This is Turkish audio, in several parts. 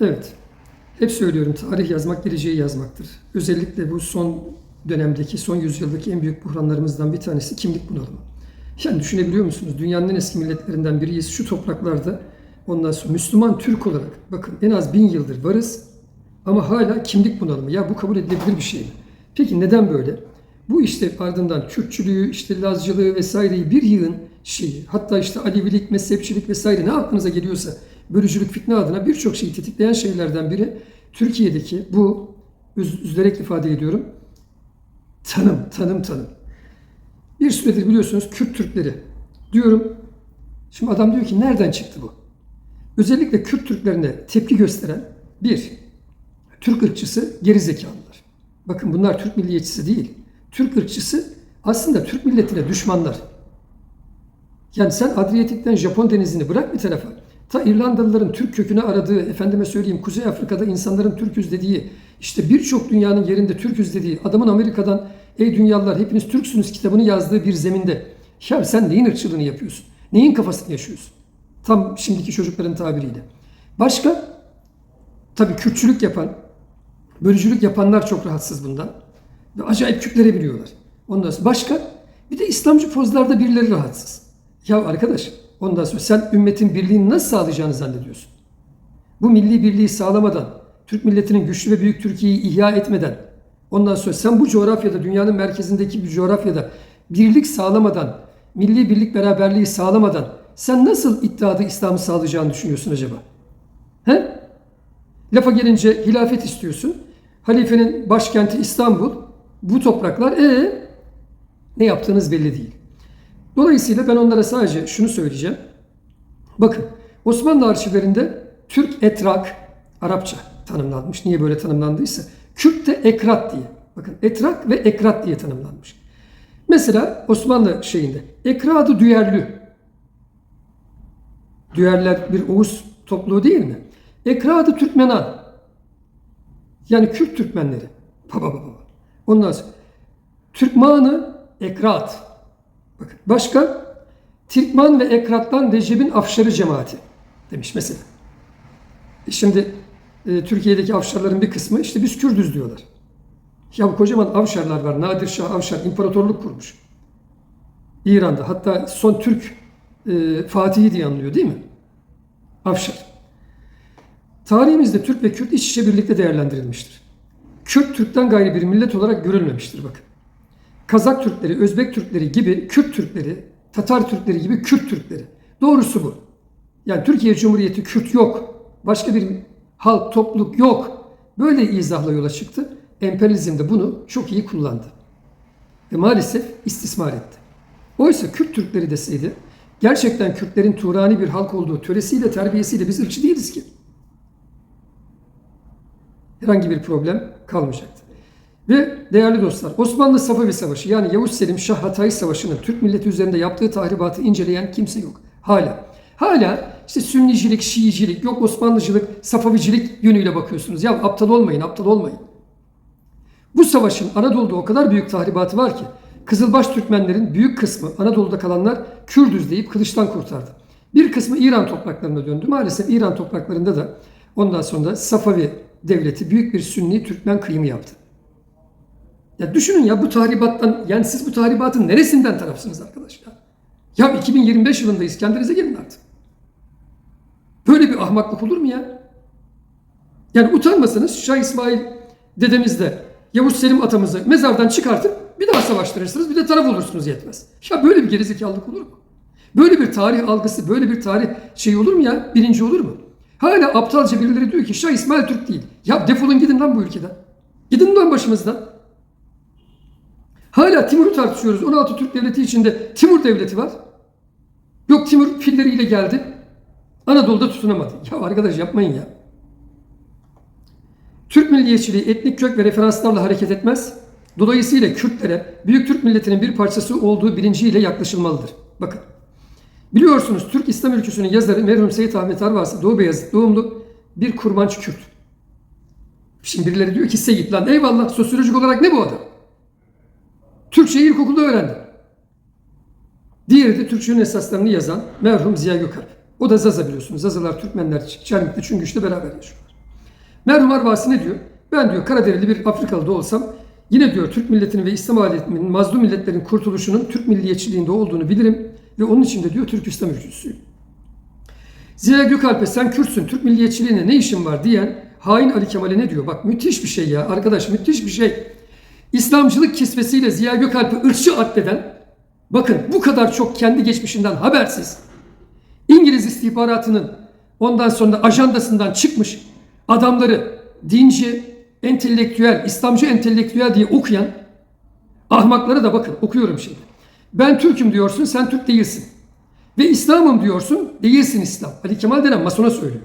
Evet. Hep söylüyorum tarih yazmak geleceği yazmaktır. Özellikle bu son dönemdeki, son yüzyıldaki en büyük buhranlarımızdan bir tanesi kimlik bunalımı. Yani düşünebiliyor musunuz? Dünyanın en eski milletlerinden biriyiz. Şu topraklarda ondan sonra Müslüman Türk olarak bakın en az bin yıldır varız ama hala kimlik bunalımı. Ya bu kabul edilebilir bir şey mi? Peki neden böyle? Bu işte ardından Kürtçülüğü, işte Lazcılığı vesaireyi bir yığın şeyi, hatta işte Alevilik, mezhepçilik vesaire ne aklınıza geliyorsa bölücülük fitne adına birçok şeyi tetikleyen şeylerden biri Türkiye'deki bu üz- üzülerek ifade ediyorum tanım, tanım, tanım. Bir süredir biliyorsunuz Kürt Türkleri diyorum. Şimdi adam diyor ki nereden çıktı bu? Özellikle Kürt Türklerine tepki gösteren bir, Türk ırkçısı geri. Bakın bunlar Türk milliyetçisi değil. Türk ırkçısı aslında Türk milletine düşmanlar. Yani sen Adriyatik'ten Japon denizini bırak bir tarafa. Ta İrlandalıların Türk kökünü aradığı, efendime söyleyeyim Kuzey Afrika'da insanların Türküz dediği, işte birçok dünyanın yerinde Türküz dediği, adamın Amerika'dan ey dünyalılar hepiniz Türksünüz kitabını yazdığı bir zeminde. Ya sen neyin ırkçılığını yapıyorsun? Neyin kafasını yaşıyorsun? Tam şimdiki çocukların tabiriyle. Başka? Tabii Kürtçülük yapan, bölücülük yapanlar çok rahatsız bundan. Ve acayip Kürtlere biliyorlar. Ondan sonra başka? Bir de İslamcı pozlarda birileri rahatsız. Ya arkadaş ondan sonra sen ümmetin birliğini nasıl sağlayacağını zannediyorsun? Bu milli birliği sağlamadan, Türk milletinin güçlü ve büyük Türkiye'yi ihya etmeden, ondan sonra sen bu coğrafyada, dünyanın merkezindeki bir coğrafyada birlik sağlamadan, milli birlik beraberliği sağlamadan sen nasıl iddiadı İslam'ı sağlayacağını düşünüyorsun acaba? He? Lafa gelince hilafet istiyorsun. Halifenin başkenti İstanbul. Bu topraklar e ne yaptığınız belli değil. Dolayısıyla ben onlara sadece şunu söyleyeceğim. Bakın Osmanlı arşivlerinde Türk etrak Arapça tanımlanmış. Niye böyle tanımlandıysa. Kürt de ekrat diye. Bakın etrak ve ekrat diye tanımlanmış. Mesela Osmanlı şeyinde ekradı düyerlü. Düyerler bir Oğuz topluluğu değil mi? Ekradı Türkmenan. Yani Kürt Türkmenleri. Baba baba. Ondan sonra Türkmanı ekrat. Bakın başka Türkman ve Ekrat'tan Recep'in Afşarı cemaati demiş mesela. E şimdi e, Türkiye'deki Afşarların bir kısmı işte biz Kürdüz diyorlar. Ya bu kocaman Avşarlar var. Nadir Şah Avşar imparatorluk kurmuş. İran'da. Hatta son Türk e, Fatihi diye anılıyor değil mi? Afşar. Tarihimizde Türk ve Kürt iç içe birlikte değerlendirilmiştir. Kürt Türk'ten gayri bir millet olarak görülmemiştir bakın. Kazak Türkleri, Özbek Türkleri gibi Kürt Türkleri, Tatar Türkleri gibi Kürt Türkleri. Doğrusu bu. Yani Türkiye Cumhuriyeti Kürt yok. Başka bir halk, topluluk yok. Böyle izahla yola çıktı. Emperyalizm de bunu çok iyi kullandı. Ve maalesef istismar etti. Oysa Kürt Türkleri deseydi, gerçekten Kürtlerin Turani bir halk olduğu töresiyle, terbiyesiyle biz ırkçı değiliz ki. Herhangi bir problem kalmayacaktı. Ve değerli dostlar, Osmanlı Safavi Savaşı yani Yavuz Selim Şah Hatay Savaşı'nın Türk milleti üzerinde yaptığı tahribatı inceleyen kimse yok. Hala. Hala işte Sünnicilik, Şiicilik, yok Osmanlıcılık, Safavicilik yönüyle bakıyorsunuz. Ya aptal olmayın, aptal olmayın. Bu savaşın Anadolu'da o kadar büyük tahribatı var ki Kızılbaş Türkmenlerin büyük kısmı Anadolu'da kalanlar Kürdüz deyip kılıçtan kurtardı. Bir kısmı İran topraklarına döndü. Maalesef İran topraklarında da ondan sonra Safavi devleti büyük bir Sünni Türkmen kıyımı yaptı. Ya düşünün ya bu tahribattan yani siz bu tahribatın neresinden tarafsınız arkadaşlar? Ya 2025 yılındayız kendinize gelin artık. Böyle bir ahmaklık olur mu ya? Yani utanmasanız Şah İsmail dedemiz de Yavuz Selim atamızı mezardan çıkartıp bir daha savaştırırsınız bir de taraf olursunuz yetmez. Ya böyle bir gerizekalılık olur mu? Böyle bir tarih algısı, böyle bir tarih şey olur mu ya? Birinci olur mu? Hala aptalca birileri diyor ki Şah İsmail Türk değil. Ya defolun gidin lan bu ülkeden. Gidin lan başımızdan. Hala Timur'u tartışıyoruz. 16 Türk devleti içinde Timur devleti var. Yok Timur filleriyle geldi. Anadolu'da tutunamadı. Ya arkadaş yapmayın ya. Türk milliyetçiliği etnik kök ve referanslarla hareket etmez. Dolayısıyla Kürtlere Büyük Türk milletinin bir parçası olduğu bilinciyle yaklaşılmalıdır. Bakın. Biliyorsunuz Türk İslam ülküsünün yazarı merhum Seyit Ahmet Arvasi Doğu Beyazıt doğumlu bir kurmancı Kürt. Şimdi birileri diyor ki Seyit lan eyvallah sosyolojik olarak ne bu adam? Türkçeyi ilkokulda öğrendi. Diğeri de Türkçenin esaslarını yazan merhum Ziya Gökalp. O da Zaza biliyorsunuz. Zazalar Türkmenler Çermik'te Çüngüş'te beraber yaşıyorlar. Merhum Arvasi ne diyor? Ben diyor Karaderili bir Afrikalı da olsam yine diyor Türk milletinin ve İslam aletinin mazlum milletlerin kurtuluşunun Türk milliyetçiliğinde olduğunu bilirim ve onun için de diyor Türk İslam öncüsüyüm. Ziya Gökalp'e sen Kürtsün, Türk milliyetçiliğine ne işin var diyen hain Ali Kemal'e ne diyor? Bak müthiş bir şey ya arkadaş müthiş bir şey. İslamcılık kisvesiyle Ziya Gökalp'i ırkçı addeden, bakın bu kadar çok kendi geçmişinden habersiz, İngiliz istihbaratının ondan sonra ajandasından çıkmış adamları dinci, entelektüel, İslamcı entelektüel diye okuyan ahmaklara da bakın okuyorum şimdi. Ben Türk'üm diyorsun, sen Türk değilsin. Ve İslam'ım diyorsun, değilsin İslam. Ali Kemal denen masona söylüyor.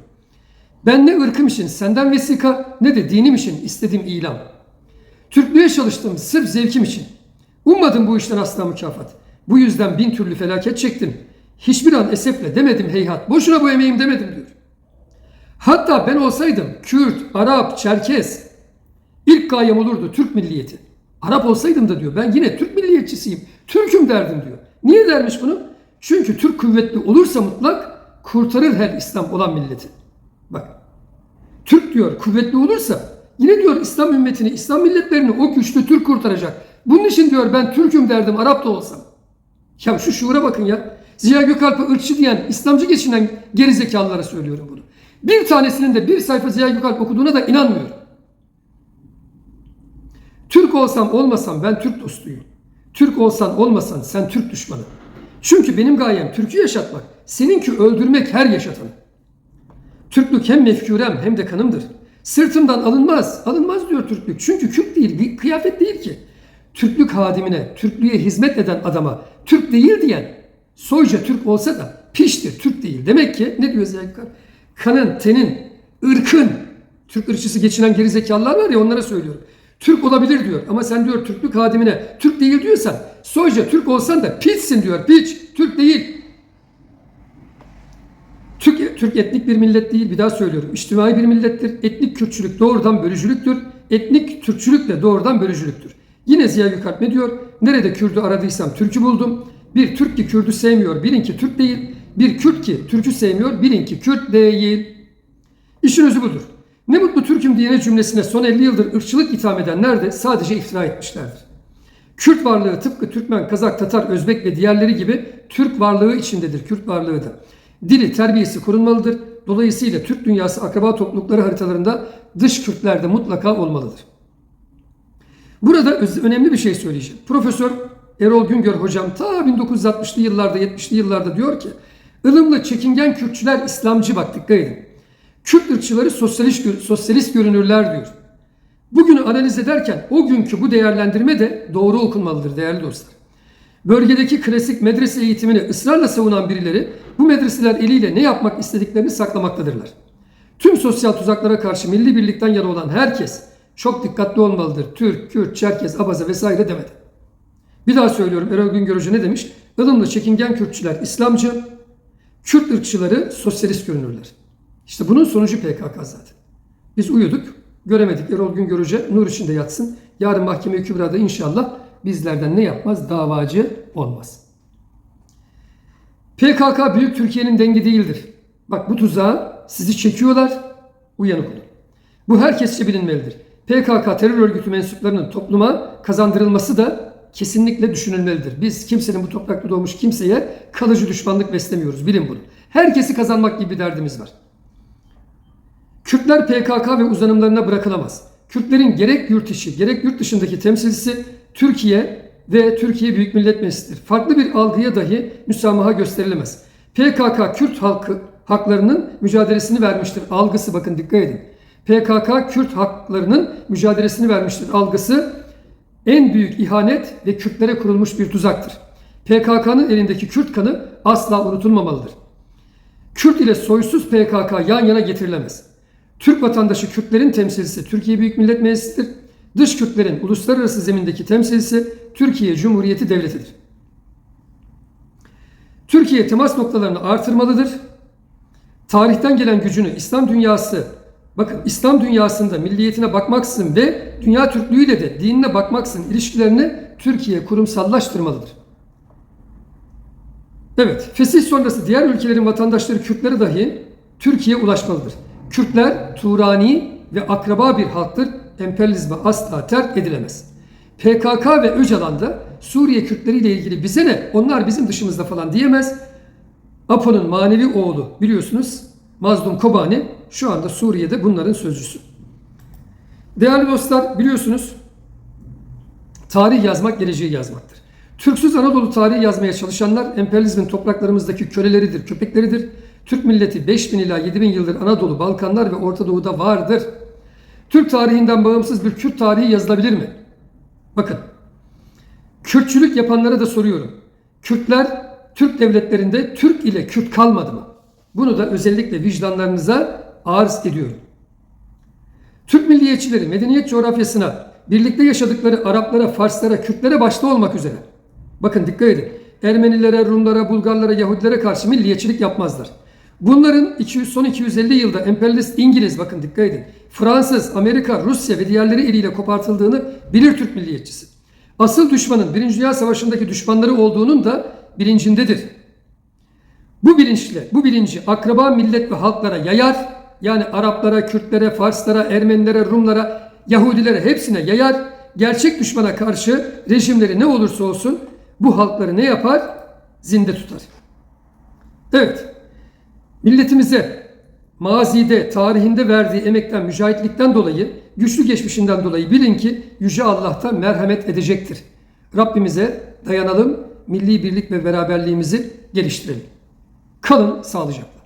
Ben ne ırkım için senden vesika ne de dinim için istediğim ilan. Türklüğe çalıştım sırf zevkim için. Ummadım bu işten asla mükafat. Bu yüzden bin türlü felaket çektim. Hiçbir an esefle demedim heyhat. Boşuna bu emeğim demedim diyor. Hatta ben olsaydım Kürt, Arap, Çerkez ilk gayem olurdu Türk milliyeti. Arap olsaydım da diyor ben yine Türk milliyetçisiyim. Türk'üm derdim diyor. Niye dermiş bunu? Çünkü Türk kuvvetli olursa mutlak kurtarır her İslam olan milleti. Bak Türk diyor kuvvetli olursa yine diyor İslam ümmetini, İslam milletlerini o güçlü Türk kurtaracak. Bunun için diyor ben Türk'üm derdim Arap da olsam. Ya şu şuura bakın ya. Ziya Gökalp'e ırkçı diyen, İslamcı geçinen gerizekalılara söylüyorum bunu. Bir tanesinin de bir sayfa Ziya Gökalp okuduğuna da inanmıyorum. Türk olsam olmasam ben Türk dostuyum. Türk olsan olmasan sen Türk düşmanı. Çünkü benim gayem Türk'ü yaşatmak, seninki öldürmek her yaşatanı. Türklük hem mefkurem hem de kanımdır. Sırtımdan alınmaz, alınmaz diyor Türklük. Çünkü kürk değil, bir kıyafet değil ki. Türklük hadimine, Türklüğe hizmet eden adama Türk değil diyen soyca Türk olsa da piştir, Türk değil. Demek ki ne diyor Gökalp? Kanın, tenin, ırkın, Türk ırkçısı geçinen gerizekalılar var ya onlara söylüyorum. Türk olabilir diyor ama sen diyor Türklük hadimine Türk değil diyorsan soyca Türk olsan da piçsin diyor. Piç, Türk değil. Türk, etnik bir millet değil bir daha söylüyorum. İçtimai bir millettir. Etnik Kürtçülük doğrudan bölücülüktür. Etnik Türkçülük de doğrudan bölücülüktür. Yine Ziya Gökalp ne diyor? Nerede Kürdü aradıysam Türk'ü buldum. Bir Türk ki Kürdü sevmiyor, birinki Türk değil. Bir Kürt ki Türk'ü sevmiyor, birinki Kürt değil. İşin özü budur. Ne mutlu Türk'üm diyene cümlesine son 50 yıldır ırkçılık itham edenler de sadece iftira etmişlerdir. Kürt varlığı tıpkı Türkmen, Kazak, Tatar, Özbek ve diğerleri gibi Türk varlığı içindedir. Kürt varlığı da. Dili, terbiyesi korunmalıdır. Dolayısıyla Türk dünyası akraba toplulukları haritalarında dış Kürtler de mutlaka olmalıdır. Burada önemli bir şey söyleyeceğim. Profesör Erol Güngör hocam ta 1960'lı yıllarda 70'li yıllarda diyor ki ılımlı çekingen Kürtçüler İslamcı bak dikkat edin. Kürt ırkçıları sosyalist, sosyalist görünürler diyor. Bugünü analiz ederken o günkü bu değerlendirme de doğru okunmalıdır değerli dostlar. Bölgedeki klasik medrese eğitimini ısrarla savunan birileri bu medreseler eliyle ne yapmak istediklerini saklamaktadırlar. Tüm sosyal tuzaklara karşı milli birlikten yana olan herkes çok dikkatli olmalıdır. Türk, Kürt, Çerkez, Abaza vesaire demedi. Bir daha söylüyorum Erol Güngör Hoca ne demiş? Ilımlı çekingen Kürtçüler İslamcı, Kürt ırkçıları sosyalist görünürler. İşte bunun sonucu PKK zaten. Biz uyuduk, göremedik. Erol Güngör Hoca nur içinde yatsın. Yarın mahkeme kübrada inşallah bizlerden ne yapmaz? Davacı olmaz. PKK Büyük Türkiye'nin dengi değildir. Bak bu tuzağa sizi çekiyorlar, uyanık olun. Bu herkesçe bilinmelidir. PKK terör örgütü mensuplarının topluma kazandırılması da kesinlikle düşünülmelidir. Biz kimsenin bu toprakta doğmuş kimseye kalıcı düşmanlık beslemiyoruz. Bilin bunu. Herkesi kazanmak gibi bir derdimiz var. Kürtler PKK ve uzanımlarına bırakılamaz. Kürtlerin gerek yurt içi gerek yurt dışındaki temsilcisi Türkiye ve Türkiye Büyük Millet Meclisi'dir. Farklı bir algıya dahi müsamaha gösterilemez. PKK Kürt halkı haklarının mücadelesini vermiştir. Algısı bakın dikkat edin. PKK Kürt haklarının mücadelesini vermiştir. Algısı en büyük ihanet ve Kürtlere kurulmuş bir tuzaktır. PKK'nın elindeki Kürt kanı asla unutulmamalıdır. Kürt ile soysuz PKK yan yana getirilemez. Türk vatandaşı Kürtlerin temsilcisi Türkiye Büyük Millet Meclisi'dir. Dış Kürtlerin uluslararası zemindeki temsilcisi Türkiye Cumhuriyeti Devleti'dir. Türkiye temas noktalarını artırmalıdır. Tarihten gelen gücünü İslam dünyası, bakın İslam dünyasında milliyetine bakmaksızın ve dünya Türklüğüyle de dinine bakmaksızın ilişkilerini Türkiye kurumsallaştırmalıdır. Evet, fesih sonrası diğer ülkelerin vatandaşları Kürtlere dahi Türkiye ulaşmalıdır. Kürtler Turani ve akraba bir halktır. Emperyalizme asla terk edilemez. PKK ve Öcalan da Suriye Kürtleriyle ilgili bize ne onlar bizim dışımızda falan diyemez. APO'nun manevi oğlu biliyorsunuz Mazlum Kobani şu anda Suriye'de bunların sözcüsü. Değerli dostlar biliyorsunuz tarih yazmak geleceği yazmaktır. Türksüz Anadolu tarihi yazmaya çalışanlar emperyalizmin topraklarımızdaki köleleridir, köpekleridir. Türk milleti 5000 ila 7000 yıldır Anadolu, Balkanlar ve Orta Doğu'da vardır. Türk tarihinden bağımsız bir Kürt tarihi yazılabilir mi? Bakın, Kürtçülük yapanlara da soruyorum. Kürtler Türk devletlerinde Türk ile Kürt kalmadı mı? Bunu da özellikle vicdanlarınıza arz ediyorum. Türk milliyetçileri medeniyet coğrafyasına birlikte yaşadıkları Araplara, Farslara, Kürtlere başta olmak üzere. Bakın dikkat edin. Ermenilere, Rumlara, Bulgarlara, Yahudilere karşı milliyetçilik yapmazlar. Bunların 200, son 250 yılda emperyalist İngiliz, bakın dikkat edin. Fransız, Amerika, Rusya ve diğerleri eliyle kopartıldığını bilir Türk milliyetçisi. Asıl düşmanın Birinci Dünya Savaşı'ndaki düşmanları olduğunun da bilincindedir. Bu bilinçle, bu bilinci akraba millet ve halklara yayar. Yani Araplara, Kürtlere, Farslara, Ermenilere, Rumlara, Yahudilere hepsine yayar. Gerçek düşmana karşı rejimleri ne olursa olsun bu halkları ne yapar? Zinde tutar. Evet, milletimize mazide, tarihinde verdiği emekten, mücahitlikten dolayı, güçlü geçmişinden dolayı bilin ki Yüce Allah'ta merhamet edecektir. Rabbimize dayanalım, milli birlik ve beraberliğimizi geliştirelim. Kalın sağlıcakla.